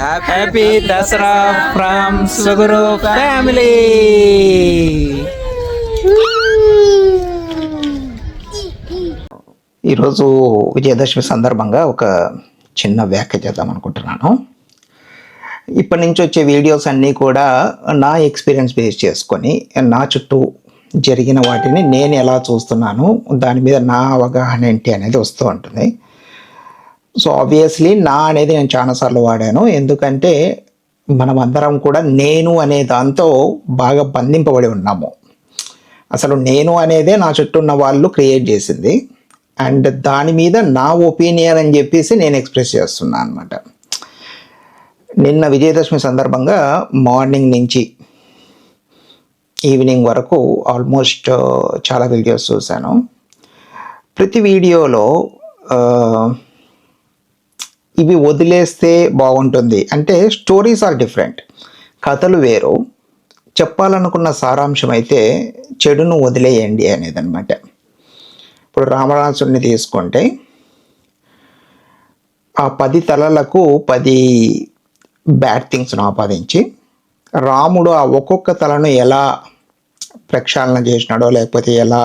Happy Dasara from Suguru family ఈరోజు విజయదశమి సందర్భంగా ఒక చిన్న వ్యాఖ్య చేద్దాం అనుకుంటున్నాను. ఇప్పటి నుంచి వచ్చే వీడియోస్ అన్నీ కూడా నా ఎక్స్పీరియన్స్ బేస్ చేసుకొని నా చుట్టూ జరిగిన వాటిని నేను ఎలా చూస్తున్నాను దాని మీద నా అవగాహన ఏంటి అనేది వస్తూ ఉంటుంది. సో ఆబ్వియస్లీ నా అనేది నేను చాలాసార్లు వాడాను. ఎందుకంటే మనం అందరం కూడా నేను అనే దాంతో బాగా బంధింపబడి ఉన్నాము. అసలు నేను అనేదే నా చుట్టూ ఉన్న వాళ్ళు క్రియేట్ చేసింది. అండ్ దాని మీద నా ఒపీనియన్ అని చెప్పేసి నేను ఎక్స్ప్రెస్ చేస్తున్నాను అనమాట నిన్న విజయదశమి సందర్భంగా మార్నింగ్ నుంచి ఈవినింగ్ వరకు ఆల్మోస్ట్ చాలా వీడియోస్ చూశాను. ప్రతి వీడియోలో ఇవి వదిలేస్తే బాగుంటుంది. అంటే స్టోరీస్ ఆర్ డిఫరెంట్. కథలు వేరు. చెప్పాలనుకున్న సారాంశం అయితే చెడును వదిలేయండి అనేదన్నమాట. ఇప్పుడు రామరాసుడిని తీసుకుంటే ఆ పది తలలకు పది బ్యాడ్ థింగ్స్ను ఆపాదించి రాముడు ఆ ఒక్కొక్క తలను ఎలా ప్రక్షాళన చేసినాడో లేకపోతే ఎలా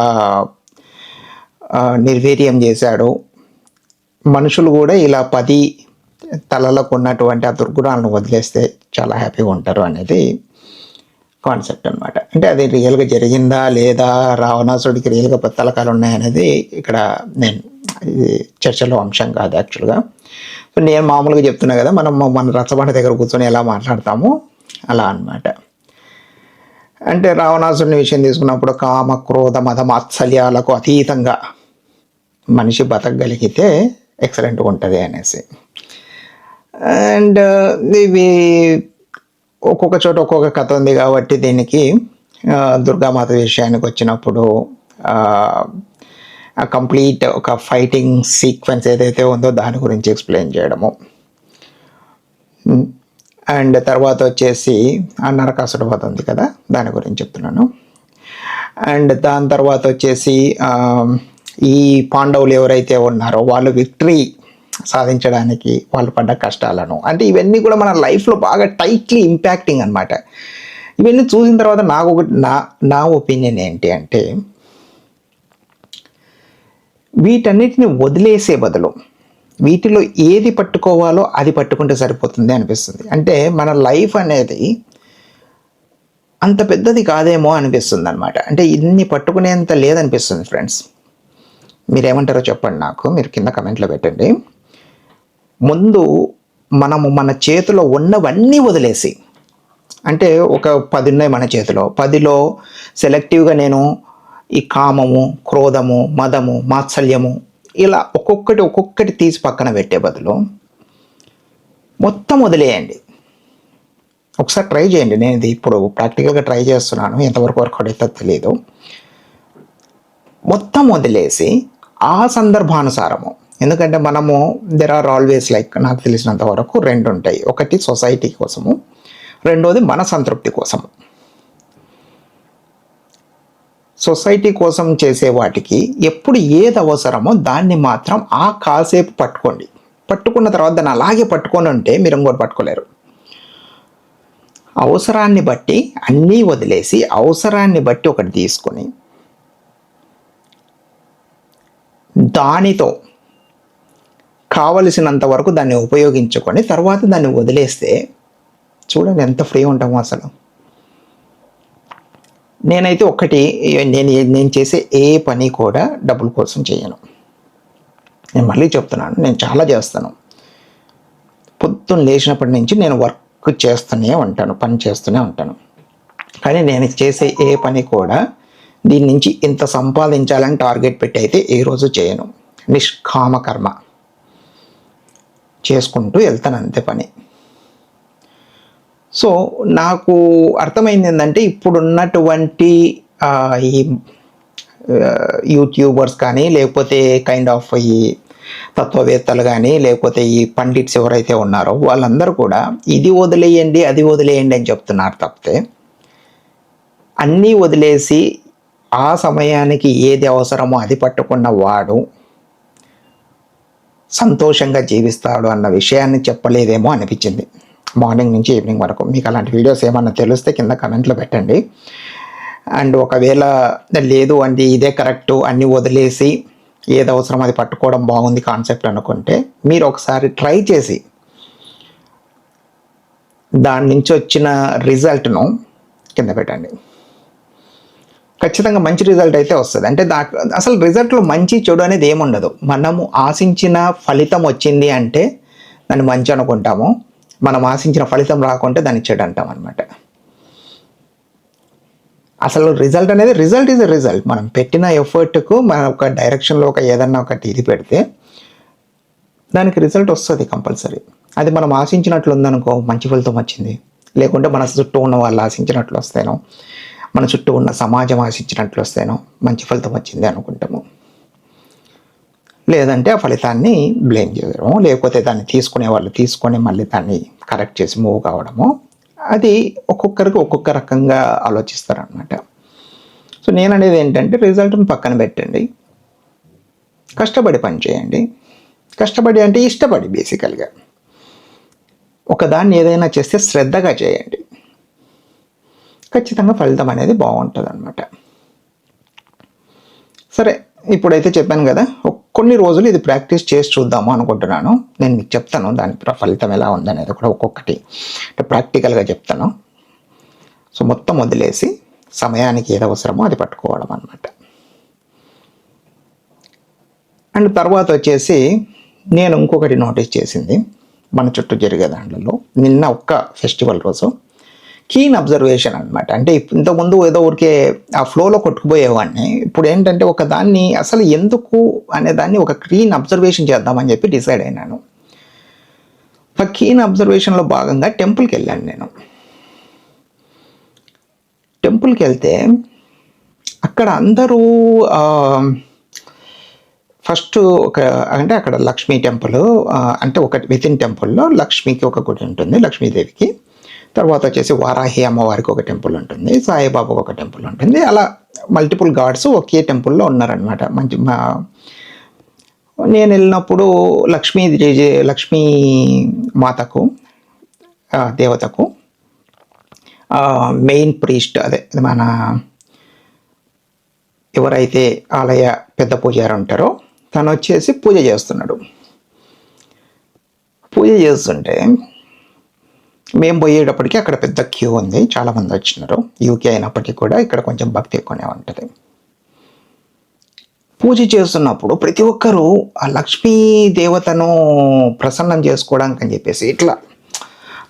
నిర్వీర్యం చేశాడో మనుషులు కూడా ఇలా పది తలలకు ఉన్నటువంటి ఆ దుర్గుణాలను వదిలేస్తే చాలా హ్యాపీగా ఉంటారు అనేది కాన్సెప్ట్ అనమాట అంటే అది రియల్గా జరిగిందా లేదా రావణాసుడికి రియల్గా పత్తలకాలు ఉన్నాయనేది ఇక్కడ నేను ఇది చర్చలో అంశం కాదు యాక్చువల్గా సో నేను మామూలుగా చెప్తున్నా కదా మనం మన రచ్చబండ దగ్గర కూర్చొని ఎలా మాట్లాడతామో అలా అన్నమాట. అంటే రావణాసుడిని విషయం తీసుకున్నప్పుడు కామ క్రోధ మత మాత్సల్యాలకు అతీతంగా మనిషి బతకగలిగితే ఎక్సలెంట్గా ఉంటుంది అనేసి. అండ్ ఇవి ఒక్కొక్క చోట ఒక్కొక్క కథ ఉంది కాబట్టి దీనికి దుర్గామాత విషయానికి వచ్చినప్పుడు కంప్లీట్ ఒక ఫైటింగ్ సీక్వెన్స్ ఏదైతే ఉందో దాని గురించి ఎక్స్ప్లెయిన్ చేయడము. అండ్ తర్వాత వచ్చేసి ఆ నరకాసుడు వధ ఉంది కదా దాని గురించి చెప్తున్నాను. అండ్ దాని తర్వాత వచ్చేసి ఈ పాండవులు ఎవరైతే ఉన్నారో వాళ్ళు విక్టరీ సాధించడానికి వాళ్ళు పడ్డ కష్టాలను. అంటే ఇవన్నీ కూడా మన లైఫ్లో బాగా టైట్లీ ఇంపాక్టింగ్ అనమాట ఇవన్నీ చూసిన తర్వాత నాకు ఒకటి నా నా ఒపీనియన్ ఏంటి అంటే వీటన్నిటిని వదిలేసే బదులు వీటిలో ఏది పట్టుకోవాలో అది పట్టుకుంటే సరిపోతుంది అనిపిస్తుంది. అంటే మన లైఫ్ అనేది అంత పెద్దది కాదేమో అనిపిస్తుంది అనమాట అంటే ఇన్ని పట్టుకునేంత లేదనిపిస్తుంది ఫ్రెండ్స్. మీరేమంటారో చెప్పండి నాకు. మీరు కింద కమెంట్లో పెట్టండి. ముందు మనము మన చేతిలో ఉన్నవన్నీ వదిలేసి అంటే ఒక పది ఉన్నాయి మన చేతిలో. పదిలో సెలెక్టివ్గా నేను ఈ కామము క్రోధము మదము మాత్సల్యము ఇలా ఒక్కొక్కటి ఒక్కొక్కటి తీసి పక్కన పెట్టే బదులు మొత్తం వదిలేయండి. ఒకసారి ట్రై చేయండి. నేను ఇది ఇప్పుడు ప్రాక్టికల్గా ట్రై చేస్తున్నాను. ఎంతవరకు వర్కౌట్ అవుతుందో తెలియదు మొత్తం వదిలేసి ఆ సందర్భానుసారము ఎందుకంటే మనము దెర్ ఆర్ ఆల్వేస్ లైక్ నాకు తెలిసినంత వరకు రెండు ఉంటాయి. ఒకటి సొసైటీ కోసము రెండోది మన సంతృప్తి కోసము. సొసైటీ కోసం చేసే వాటికి ఎప్పుడు ఏది అవసరమో దాన్ని మాత్రం ఆ కాసేపు పట్టుకోండి. పట్టుకున్న తర్వాత దాన్ని అలాగే పట్టుకొని ఉంటే మీరు ఇంకోటి పట్టుకోలేరు. అవసరాన్ని బట్టి అన్నీ వదిలేసి అవసరాన్ని బట్టి ఒకటి తీసుకొని దానితో కావలసినంత వరకు దాన్ని ఉపయోగించుకొని తర్వాత దాన్ని వదిలేస్తే చూడండి ఎంత ఫ్రీ ఉంటామో అసలు. నేనైతే ఒక్కటి నేను నేను చేసే ఏ పని కూడా డబ్బుల కోసం చేయను. నేను మళ్ళీ చెప్తున్నాను నేను చాలా చేస్తాను. పొద్దున్న లేచినప్పటి నుంచి నేను వర్క్ చేస్తూనే ఉంటాను పని చేస్తూనే ఉంటాను. కానీ నేను చేసే ఏ పని కూడా దీని నుంచి ఇంత సంపాదించాలని టార్గెట్ పెట్టి అయితే ఏ రోజు చేయను. నిష్కామ కర్మ. చేసుకుంటూ వెళ్తాను అంతే పని. సో నాకు అర్థమైంది ఏంటంటే ఇప్పుడున్నటువంటి ఈ యూట్యూబర్స్ కానీ లేకపోతే కైండ్ ఆఫ్ ఈ తత్వవేత్తలు కానీ లేకపోతే ఈ పండిట్స్ ఎవరైతే ఉన్నారో వాళ్ళందరూ కూడా ఇది వదిలేయండి అది వదిలేయండి అని చెప్తున్నారు తప్పితే అన్నీ వదిలేసి ఆ సమయానికి ఏది అవసరమో అది పట్టుకున్న వాడు సంతోషంగా జీవిస్తాడు అన్న విషయాన్ని చెప్పలేదేమో అనిపించింది. మార్నింగ్ నుంచి ఈవినింగ్ వరకు. మీకు అలాంటి వీడియోస్ ఏమన్నా తెలిస్తే కింద కమెంట్లో పెట్టండి. అండ్ ఒకవేళ లేదు అండి ఇదే కరెక్ట్ అన్నీ వదిలేసి ఏది అవసరం అది పట్టుకోవడం బాగుంది కాన్సెప్ట్ అనుకుంటే మీరు ఒకసారి ట్రై చేసి దాని నుంచి వచ్చిన రిజల్ట్ను కింద పెట్టండి. ఖచ్చితంగా మంచి రిజల్ట్ అయితే వస్తుంది. అంటే దా అసలు రిజల్ట్లో మంచి చెడు అనేది ఏముండదు. మనము ఆశించిన ఫలితం వచ్చింది అంటే దాన్ని మంచి అనుకుంటాము. మనం ఆశించిన ఫలితం రాకుంటే దాన్ని చెడు అంటాం అనమాట అసలు రిజల్ట్ అనేది రిజల్ట్ ఈజ్ రిజల్ట్ మనం పెట్టిన ఎఫర్ట్కు మన ఒక డైరెక్షన్లో ఒక ఏదన్నా ఒకటి ఇది పెడితే దానికి రిజల్ట్ వస్తుంది కంపల్సరీ అది మనం ఆశించినట్లు ఉందనుకో మంచి ఫలితం వచ్చింది. లేకుంటే మన చుట్టూ ఉన్న వాళ్ళు ఆశించినట్లు వస్తేనో మన చుట్టూ ఉన్న సమాజం ఆశించినట్లు వస్తేనో మంచి ఫలితం వచ్చింది అనుకుంటాము. లేదంటే ఆ ఫలితాన్ని బ్లేమ్ చేయడము లేకపోతే దాన్ని తీసుకునే వాళ్ళు తీసుకొని మళ్ళీ దాన్ని కరెక్ట్ చేసి మూవ్ కావడము అది ఒక్కొక్కరికి ఒక్కొక్క రకంగా ఆలోచిస్తారనమాట సో నేను అనేది ఏంటంటే రిజల్ట్ని పక్కన పెట్టండి. కష్టపడి పని చేయండి. కష్టపడి అంటే ఇష్టపడి బేసికల్గా. ఒకదాన్ని ఏదైనా చేస్తే శ్రద్ధగా చేయండి. ఖచ్చితంగా ఫలితం అనేది బాగుంటుంది అనమాట సరే ఇప్పుడైతే చెప్పాను కదా కొన్ని రోజులు ఇది ప్రాక్టీస్ చేసి చూద్దాము అనుకుంటున్నాను. నేను మీకు చెప్తాను దాని ప్ర- ఫలితం ఎలా ఉందనేది కూడా ఒక్కొక్కటి. అంటే ప్రాక్టికల్గా చెప్తాను. సో మొత్తం వదిలేసి సమయానికి ఏది అవసరమో అది పట్టుకోవడం అనమాట అండ్ తర్వాత వచ్చేసి నేను ఇంకొకటి నోటీస్ చేసింది. మన చుట్టూ జరిగే దాంట్లో నిన్న ఒక్క ఫెస్టివల్ రోజు కీన్ అబ్జర్వేషన్ అనమాట అంటే ఇంతకుముందు ఏదో ఊరికే ఆ ఫ్లోలో కొట్టుకుపోయేవాడిని. ఇప్పుడు ఏంటంటే ఒక దాన్ని అసలు ఎందుకు అనే దాన్ని ఒక క్లీన్ అబ్జర్వేషన్ చేద్దామని చెప్పి డిసైడ్ అయినాను. ఆ కీన్ అబ్జర్వేషన్లో భాగంగా టెంపుల్కి వెళ్ళాను నేను. టెంపుల్కి వెళ్తే అక్కడ అందరూ ఫస్ట్ ఒక అంటే అక్కడ లక్ష్మీ టెంపుల్ అంటే ఒక విత్ ఇన్ టెంపుల్లో లక్ష్మికి ఒక గుడి ఉంటుంది లక్ష్మీదేవికి. తర్వాత వచ్చేసి వారాహి అమ్మవారికి ఒక టెంపుల్ ఉంటుంది సాయిబాబాకి ఒక టెంపుల్ ఉంటుంది. అలా మల్టిపుల్ గాడ్స్ ఒకే టెంపుల్లో ఉన్నారనమాట మంచి మా నేను వెళ్ళినప్పుడు లక్ష్మీ లక్ష్మీ మాతకు దేవతకు మెయిన్ ప్రీస్ట్ అదే మన ఎవరైతే ఆలయ పెద్ద పూజారి ఉంటారో తను వచ్చేసి పూజ చేస్తున్నాడు. పూజ చేస్తుంటే మేము పోయేటప్పటికి అక్కడ పెద్ద క్యూ ఉంది. చాలామంది వచ్చినారు. యూకే అయినప్పటికీ కూడా ఇక్కడ కొంచెం భక్తి ఎక్కువనే ఉంటుంది. పూజ చేస్తున్నప్పుడు ప్రతి ఒక్కరూ ఆ లక్ష్మీ దేవతను ప్రసన్నం చేసుకోవడానికి అని చెప్పేసి ఇట్లా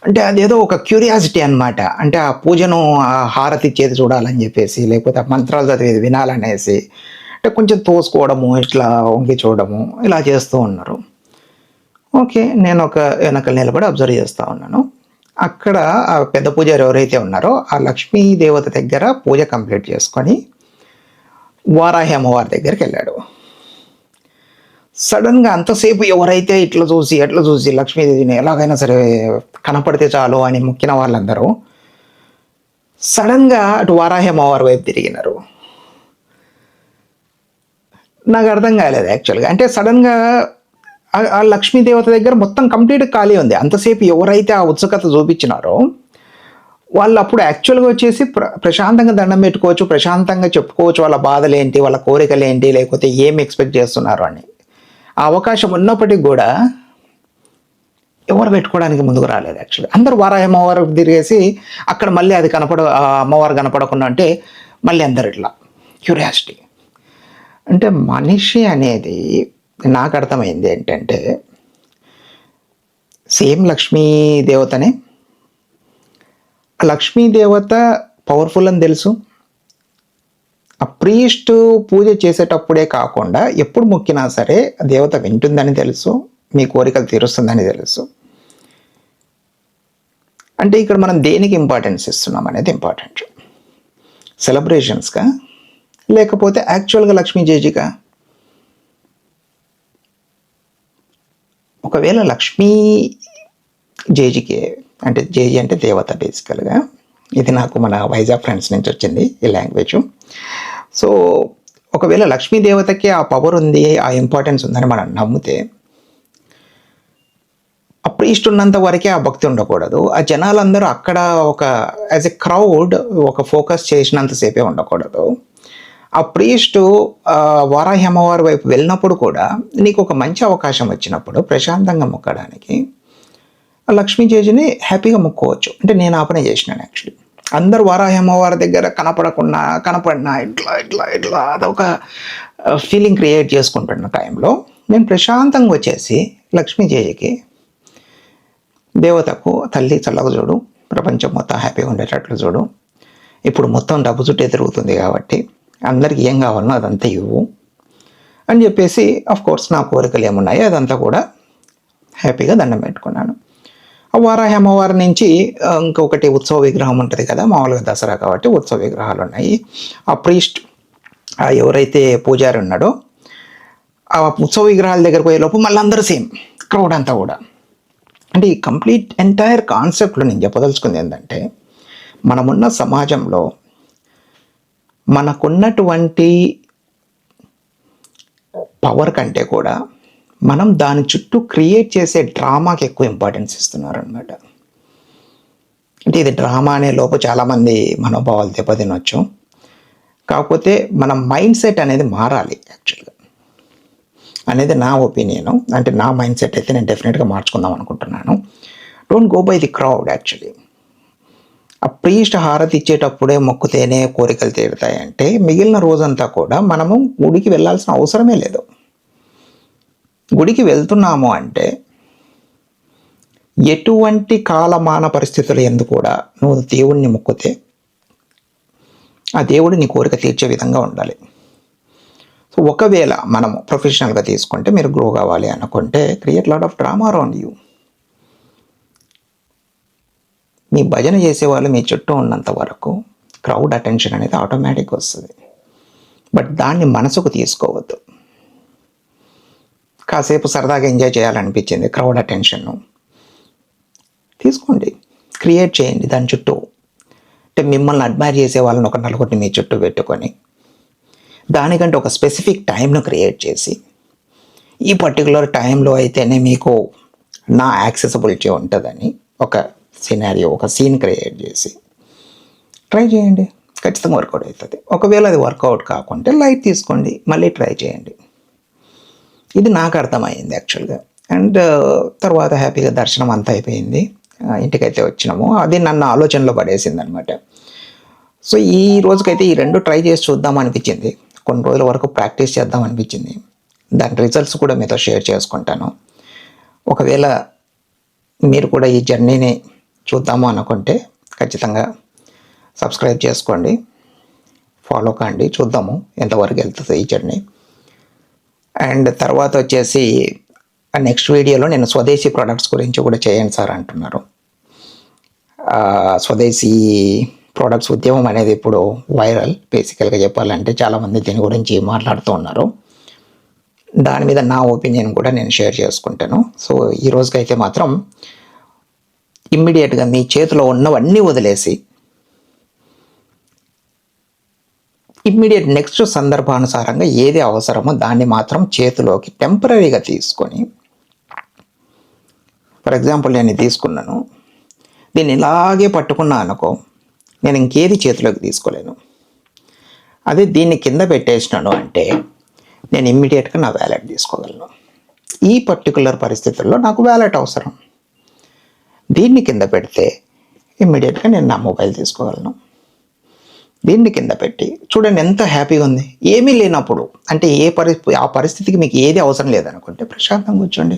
అంటే అదేదో ఒక క్యూరియాసిటీ అన్నమాట. అంటే ఆ పూజను ఆ హారతి చేతి చూడాలని చెప్పేసి లేకపోతే ఆ మంత్రాలు చదివేది వినాలనేసి అంటే కొంచెం తోసుకోవడము ఇట్లా వంగి చూడడము ఇలా చేస్తూ ఉన్నారు. ఓకే నేను ఒక వెనక నిలబడి అబ్జర్వ్ చేస్తూ ఉన్నాను. అక్కడ ఆ పెద్ద పూజారి ఎవరైతే ఉన్నారో ఆ లక్ష్మీ దేవత దగ్గర పూజ కంప్లీట్ చేసుకొని వారాహి అమ్మవారి దగ్గరికి వెళ్ళాడు. సడన్గా అంతసేపు ఎవరైతే ఇట్లా చూసి ఎట్లా చూసి లక్ష్మీదేవిని ఎలాగైనా సరే కనపడితే చాలు అని మొక్కిన వాళ్ళందరూ సడన్గా అటు వారాహి అమ్మవారి వైపు తిరిగినారు. నాకు అర్థం కాలేదు యాక్చువల్గా అంటే సడన్గా ఆ- లక్ష్మీదేవత దగ్గర మొత్తం కంప్లీట్ ఖాళీ ఉంది. అంతసేపు ఎవరైతే ఆ ఉత్సుకత చూపించినారో వాళ్ళు అప్పుడు యాక్చువల్గా వచ్చేసి ప్ర ప్రశాంతంగా దండం పెట్టుకోవచ్చు ప్రశాంతంగా చెప్పుకోవచ్చు వాళ్ళ బాధలు ఏంటి వాళ్ళ కోరికలు ఏంటి లేకపోతే ఏం ఎక్స్పెక్ట్ చేస్తున్నారు అని. ఆ అవకాశం ఉన్నప్పటికీ కూడా ఎవరు పెట్టుకోవడానికి ముందుకు రాలేదు యాక్చువల్లీ అందరూ వారాహి అమ్మవారు తిరిగేసి అక్కడ మళ్ళీ అది కనపడ ఆ అమ్మవారు కనపడకుండా అంటే మళ్ళీ అందరు ఇట్లా క్యూరియాసిటీ అంటే మనిషి అనేది నాకు అర్థమైంది ఏంటంటే సేమ్ లక్ష్మీ దేవతనే ఆ లక్ష్మీ దేవత పవర్ఫుల్ అని తెలుసు. ఆ ప్రీస్ట్ పూజ చేసేటప్పుడే కాకుండా ఎప్పుడు మొక్కినా సరే దేవత వింటుందని తెలుసు మీ కోరికలు తీరుస్తుందని తెలుసు. అంటే ఇక్కడ మనం దేనికి ఇంపార్టెన్స్ ఇస్తున్నాం అనేది ఇంపార్టెంట్ సెలబ్రేషన్స్గా లేకపోతే యాక్చువల్గా లక్ష్మీ జేజీగా ఒకవేళ లక్ష్మీ జేజీకే అంటే జేజీ అంటే దేవత బేసికల్గా ఇది నాకు మన వైజాగ్ ఫ్రెండ్స్ నుంచి వచ్చింది ఈ లాంగ్వేజ్ సో ఒకవేళ లక్ష్మీ దేవతకి ఆ పవర్ ఉంది ఆ ఇంపార్టెన్స్ ఉందని మనం నమ్మితే అప్పుడు ప్రీస్ట్ ఉన్నంత వరకే ఆ భక్తి ఉండకూడదు. ఆ జనాలందరూ అక్కడ ఒక యాజ్ ఎ క్రౌడ్ ఒక ఫోకస్ చేసినంతసేపే ఉండకూడదు. ఆ ప్రీస్టు వారాహి అమ్మవారి వైపు వెళ్ళినప్పుడు కూడా నీకు ఒక మంచి అవకాశం వచ్చినప్పుడు ప్రశాంతంగా మొక్కడానికి ఆ లక్ష్మీ చేజిని హ్యాపీగా మొక్కోవచ్చు. అంటే నేను ఆపనే చేసినాను యాక్చువల్లీ. అందరు వారాహి అమ్మవారి దగ్గర కనపడకుండా కనపడినా ఇట్లా ఇట్లా ఇట్లా అదొక ఫీలింగ్ క్రియేట్ చేసుకుంటున్న టైంలో నేను ప్రశాంతంగా వచ్చేసి లక్ష్మీ చేజికి దేవతకు తల్లి చల్లగా చూడు ప్రపంచం మొత్తం హ్యాపీగా ఉండేటట్లు చూడు. ఇప్పుడు మొత్తం డబ్బు చుట్టే తిరుగుతుంది కాబట్టి అందరికి ఏం కావాలనో అదంతా ఇవ్వు. అని చెప్పేసి అఫ్ కోర్స్ నా కోరికలు ఏమున్నాయో అదంతా కూడా హ్యాపీగా దండం పెట్టుకున్నాను. ఆ వారాహి అమ్మవారి నుంచి ఇంకొకటి ఉత్సవ విగ్రహం ఉంటుంది కదా మామూలుగా దసరా కాబట్టి ఉత్సవ విగ్రహాలు ఉన్నాయి. ఆ ప్రీస్ట్ ఆ ఎవరైతే పూజారి ఉన్నాడో ఆ ఉత్సవ విగ్రహాల దగ్గర పోయేలోపు మళ్ళీ అందరూ సేమ్ క్రౌడ్ అంతా కూడా. అంటే ఈ కంప్లీట్ ఎంటైర్ కాన్సెప్ట్లో నేను చెప్పదలుచుకుంది ఏంటంటే మనమున్న సమాజంలో మనకున్నటువంటి పవర్ కంటే కూడా మనం దాని చుట్టూ క్రియేట్ చేసే డ్రామాకి ఎక్కువ ఇంపార్టెన్స్ ఇస్తున్నారు అనమాట అంటే ఇది డ్రామా అనే లోపు చాలామంది మనోభావాలు దెబ్బతినొచ్చు. కాకపోతే మన మైండ్ సెట్ అనేది మారాలి యాక్చువల్గా అనేది నా ఒపీనియన్ అంటే నా మైండ్ సెట్ అయితే నేను డెఫినెట్గా మార్చుకుందాం అనుకుంటున్నాను. Don't go by the crowd actually ఆ ప్రీస్ట్ హారతి ఇచ్చేటప్పుడే మొక్కుతేనే కోరికలు తీరుతాయంటే మిగిలిన రోజంతా కూడా మనము గుడికి వెళ్ళాల్సిన అవసరమే లేదు. గుడికి వెళ్తున్నాము అంటే ఎటువంటి కాలమాన పరిస్థితులు ఎందు కూడా నువ్వు దేవుణ్ణి మొక్కితే ఆ దేవుడు నీ కోరిక తీర్చే విధంగా ఉండాలి. సో ఒకవేళ మనము ప్రొఫెషనల్గా తీసుకుంటే మీరు గ్రో కావాలి అనుకుంటే create lot of drama around you. మీ భజన చేసేవాళ్ళు మీ చుట్టూ ఉన్నంత వరకు క్రౌడ్ అటెన్షన్ అనేది ఆటోమేటిక్ వస్తుంది. బట్ దాన్ని మనసుకు తీసుకోవద్దు. కాసేపు సరదాగా ఎంజాయ్ చేయాలనిపించింది క్రౌడ్ అటెన్షన్ను తీసుకోండి. క్రియేట్ చేయండి దాని చుట్టూ. అంటే మిమ్మల్ని అడ్మైర్ చేసే వాళ్ళని ఒక నలుగురిని మీ చుట్టూ పెట్టుకొని దానికంటే ఒక స్పెసిఫిక్ టైంను క్రియేట్ చేసి ఈ పర్టికులర్ టైంలో అయితేనే మీకు నా యాక్సెసిబిలిటీ ఉంటుందని ఒక సినారియో ఒక సీన్ క్రియేట్ చేసి. ట్రై చేయండి. ఖచ్చితంగా వర్కౌట్ అవుతుంది. ఒకవేళ అది వర్కౌట్ కాకుంటే లైట్ తీసుకోండి. మళ్ళీ ట్రై చేయండి. ఇది నాకు అర్థమైంది యాక్చువల్గా అండ్ uh, తర్వాత హ్యాపీగా దర్శనం అంతా అయిపోయింది. ఇంటికైతే వచ్చినాము. అది నన్ను ఆలోచనలో పడేసింది అనమాట సో ఈ రోజుకైతే ఈ రెండు ట్రై చేసి చూద్దాం అనిపించింది. కొన్ని రోజుల వరకు ప్రాక్టీస్ చేద్దాం అనిపించింది. దాని రిజల్ట్స్ కూడా మీతో షేర్ చేసుకుంటాను. ఒకవేళ మీరు కూడా ఈ జర్నీని చూద్దాము అనుకుంటే ఖచ్చితంగా సబ్స్క్రైబ్ చేసుకోండి. ఫాలో కాండి. చూద్దాము ఎంతవరకు వెళ్తుంది ఈ జర్నీ అండ్ తర్వాత వచ్చేసి నెక్స్ట్ వీడియోలో నేను స్వదేశీ ప్రోడక్ట్స్ గురించి కూడా చేయండి సార్ అంటున్నారు. స్వదేశీ ప్రోడక్ట్స్ ఉద్యమం అనేది ఇప్పుడు వైరల్ బేసికల్గా చెప్పాలంటే చాలామంది దీని గురించి మాట్లాడుతూ ఉన్నారు. దాని మీద నా ఒపీనియన్ కూడా నేను షేర్ చేసుకుంటాను. సో ఈ రోజుకైతే మాత్రం ఇమ్మీడియట్గా మీ చేతిలో ఉన్నవన్నీ వదిలేసి ఇమ్మీడియట్ నెక్స్ట్ సందర్భానుసారంగా ఏది అవసరమో దాన్ని మాత్రం చేతిలోకి టెంపరీగా తీసుకొని ఫర్ ఎగ్జాంపుల్ నేను తీసుకున్నాను. దీన్ని ఇలాగే పట్టుకున్నా అనుకో నేను ఇంకేది చేతిలోకి తీసుకోలేను. అదే దీన్ని కింద పెట్టేసినాను అంటే నేను ఇమ్మీడియట్గా నా వ్యాలెట్ తీసుకోగలను. ఈ పర్టికులర్ పరిస్థితుల్లో నాకు వ్యాలెట్ అవసరం. దీన్ని కింద పెడితే ఇమ్మీడియట్గా నేను నా మొబైల్ తీసుకోగలను. దీన్ని కింద పెట్టి చూడండి ఎంత హ్యాపీగా ఉంది. ఏమీ లేనప్పుడు అంటే ఏ పరిస్థితి ఆ పరిస్థితికి మీకు ఏది అవసరం లేదనుకుంటే ప్రశాంతంగా కూర్చోండి.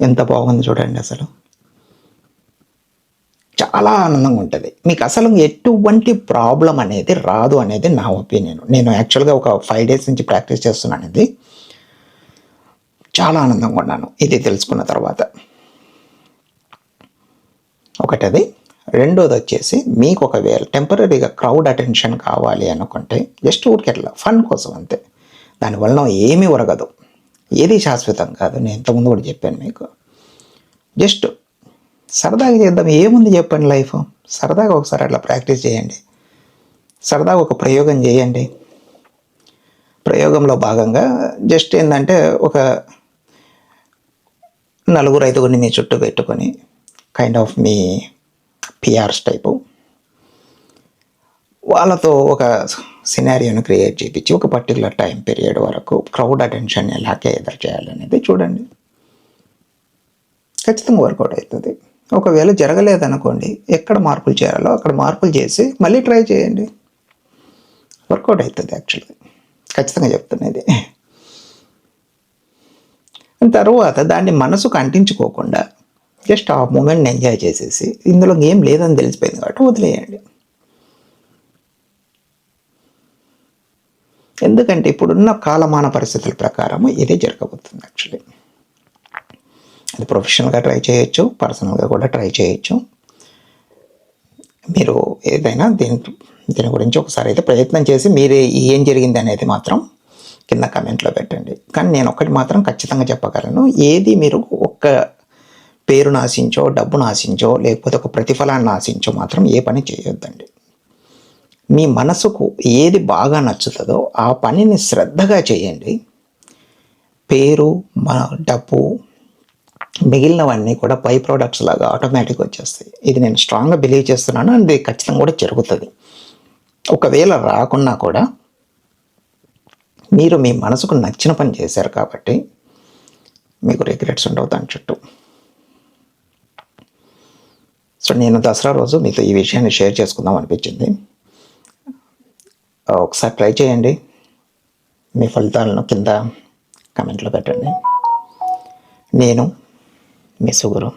ఎంత బాగుంది చూడండి అసలు. చాలా ఆనందంగా ఉంటుంది. మీకు అసలు ఎటువంటి ప్రాబ్లం అనేది రాదు అనేది నా ఒపీనియన్. నేను యాక్చువల్గా ఒక ఫైవ్ డేస్ నుంచి ప్రాక్టీస్ చేస్తున్నాను ఇది. చాలా ఆనందంగా ఉన్నాను. ఇది తెలుసుకున్న తర్వాత. ఒకటది రెండోది వచ్చేసి మీకు ఒకవేళ టెంపరీగా క్రౌడ్ అటెన్షన్ కావాలి అనుకుంటే జస్ట్ ఊరికెట్లా ఫన్ కోసం అంతే. దానివల్ల ఏమీ ఒరగదు ఏది శాశ్వతం కాదు. నేను ఇంతకుముందు కూడా చెప్పాను మీకు. జస్ట్ సరదాగా చేద్దాం. ఏముంది చెప్పండి లైఫ్? సరదాగా ఒకసారి అట్లా ప్రాక్టీస్ చేయండి. సరదాగా ఒక ప్రయోగం చేయండి. ప్రయోగంలో భాగంగా జస్ట్ ఏంటంటే ఒక నలుగురు ఐదుగురిని మీ చుట్టూ పెట్టుకొని కైండ్ ఆఫ్ మీ పిఆర్స్ టైపు వాళ్ళతో ఒక సినారియోని క్రియేట్ చేయించి ఒక పర్టికులర్ టైం పీరియడ్ వరకు క్రౌడ్ అటెన్షన్ ఎలా ఎదురు చేయాలనేది చూడండి. ఖచ్చితంగా వర్కౌట్ అవుతుంది. ఒకవేళ జరగలేదనుకోండి ఎక్కడ మార్పులు చేయాలో అక్కడ మార్పులు చేసి మళ్ళీ ట్రై చేయండి. వర్కౌట్ అవుతుంది యాక్చువల్లీ ఖచ్చితంగా చెప్తున్నది. తర్వాత దాన్ని మనసుకు అంటించుకోకుండా జస్ట్ ఆ మూమెంట్ని ఎంజాయ్ చేసేసి ఇందులో ఏం లేదని తెలిసిపోయింది కాబట్టి వదిలేయండి. ఎందుకంటే ఇప్పుడున్న కాలమాన పరిస్థితుల ప్రకారం ఇదే జరగబోతుంది యాక్చువల్లీ. అది ప్రొఫెషనల్గా ట్రై చేయొచ్చు పర్సనల్గా కూడా ట్రై చేయొచ్చు. మీరు ఏదైనా దీని దీని గురించి ఒకసారి అయితే ప్రయత్నం చేసి మీరు ఏం జరిగింది అనేది మాత్రం కింద కమెంట్లో పెట్టండి. కానీ నేను ఒకటి మాత్రం ఖచ్చితంగా చెప్పగలను. ఏది మీరు ఒక్క పేరును ఆశించో డబ్బును ఆశించో లేకపోతే ఒక ప్రతిఫలాన్ని ఆశించో మాత్రం ఏ పని చేయొద్దండి. మీ మనసుకు ఏది బాగా నచ్చుతుందో ఆ పనిని శ్రద్ధగా చేయండి. పేరు మన డబ్బు మిగిలినవన్నీ కూడా బై ప్రోడక్ట్స్ లాగా ఆటోమేటిక్గా వచ్చేస్తాయి. ఇది నేను స్ట్రాంగ్గా బిలీవ్ చేస్తున్నాను అండ్ ఇది ఖచ్చితంగా కూడా జరుగుతుంది. ఒకవేళ రాకున్నా కూడా మీరు మీ మనసుకు నచ్చిన పని చేశారు కాబట్టి మీకు రిగ్రెట్స్ ఉండవు దాని చుట్టూ. సో నేను దసరా రోజు మీతో ఈ విషయాన్ని షేర్ చేసుకుందాం అనిపించింది. ఒకసారి ట్రై చేయండి. మీ ఫలితాలను కింద కమెంట్లో పెట్టండి. నేను మీ సుగురు